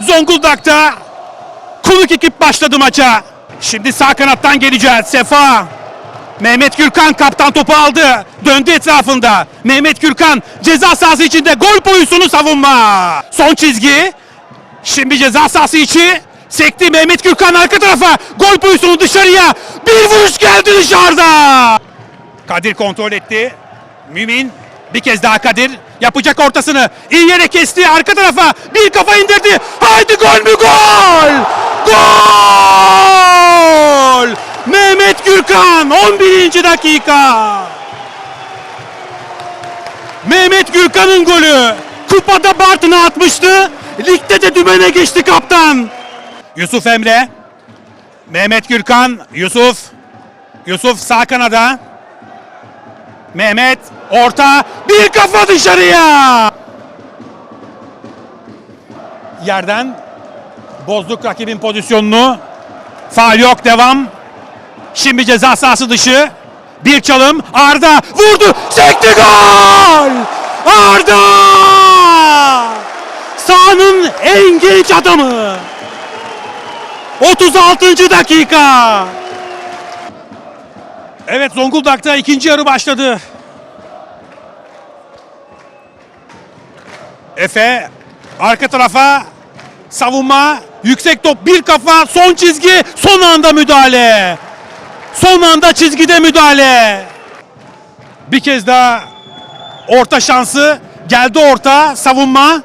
Zonguldak'ta konuk ekip başladı maça. Şimdi sağ kanattan geleceğiz. Sefa. Mehmet Gürkan kaptan topu aldı. Döndü etrafında. Mehmet Gürkan ceza sahası içinde gol pozisyonu savunma. Son çizgi. Şimdi ceza sahası içi. Sekti Mehmet Gürkan arka tarafa. Gol pozisyonu dışarıya. Bir vuruş geldi dışarıda. Kadir kontrol etti. Mümin bir kez daha Kadir yapacak ortasını. İyi yere kesti arka tarafa. Bir kafa indirdi. Haydi gol mü gol? Gol! Mehmet Gürkan 11. dakika. Mehmet Gürkan'ın golü. Kupada Bartın'a atmıştı. Ligde de dümene geçti kaptan. Yusuf Emre. Mehmet Gürkan. Yusuf. Yusuf sağ kanada. Mehmet orta bir kafa dışarıya. Yerden bozduk rakibin pozisyonunu. Faal yok devam. Şimdi ceza sahası dışı. Bir çalım Arda vurdu sekti gol. Arda! Sahanın en genç adamı. 36. dakika. Evet Zonguldak'ta ikinci yarı başladı. Efe arka tarafa savunma yüksek top bir kafa son çizgi son anda müdahale. Son anda çizgide müdahale. Bir kez daha orta şansı geldi orta savunma.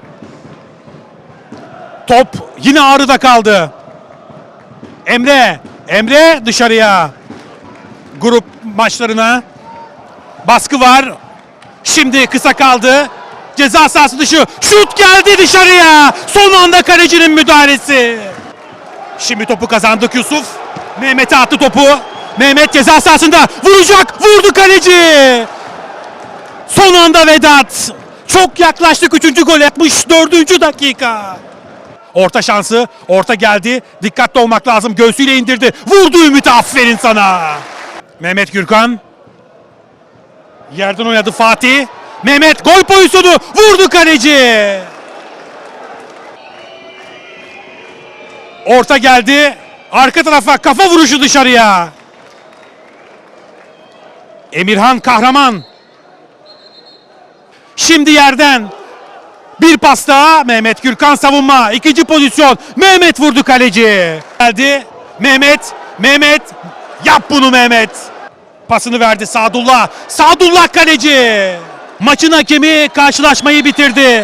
Top yine ağrıda kaldı. Emre, Emre dışarıya grup maçlarına. Baskı var. Şimdi kısa kaldı. Ceza sahası dışı. Şut geldi dışarıya. Son anda kalecinin müdahalesi. Şimdi topu kazandık Yusuf. Mehmet'e attı topu. Mehmet ceza sahasında vuracak. Vurdu kaleci. Son anda Vedat. Çok yaklaştık. Üçüncü gol yapmış. Dördüncü dakika. Orta şansı. Orta geldi. Dikkatli olmak lazım. Göğsüyle indirdi. Vurdu Ümit. Aferin sana. Mehmet Gürkan. Yerden oynadı Fatih. Mehmet gol pozisyonu. Vurdu kaleci. Orta geldi. Arka tarafa kafa vuruşu dışarıya. Emirhan Kahraman. Şimdi yerden bir pas daha Mehmet Gürkan savunma. İkinci pozisyon. Mehmet vurdu kaleci. Geldi. Mehmet. Mehmet. Yap bunu Mehmet. Pasını verdi Sadullah. Sadullah kaleci. Maçın hakemi karşılaşmayı bitirdi.